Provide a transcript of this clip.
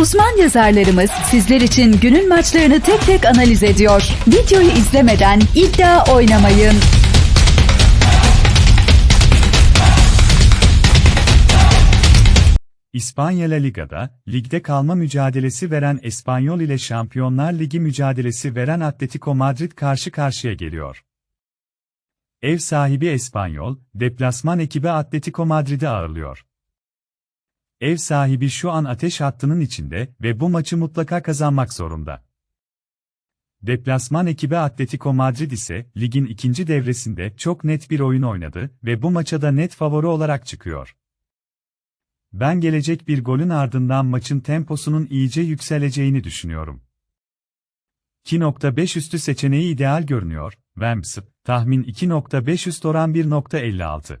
Uzman yazarlarımız sizler için günün maçlarını tek tek analiz ediyor. Videoyu izlemeden iddia oynamayın. İspanya La Liga'da, ligde kalma mücadelesi veren Espanyol ile Şampiyonlar Ligi mücadelesi veren Atletico Madrid karşı karşıya geliyor. Ev sahibi Espanyol, deplasman ekibi Atletico Madrid'i ağırlıyor. Ev sahibi şu an ateş hattının içinde ve bu maçı mutlaka kazanmak zorunda. Deplasman ekibi Atletico Madrid ise ligin ikinci devresinde çok net bir oyun oynadı ve bu maça da net favori olarak çıkıyor. Ben gelecek bir golün ardından maçın temposunun iyice yükseleceğini düşünüyorum. 2.5 üstü seçeneği ideal görünüyor. Wemps, tahmin 2.5 üst oran 1.56.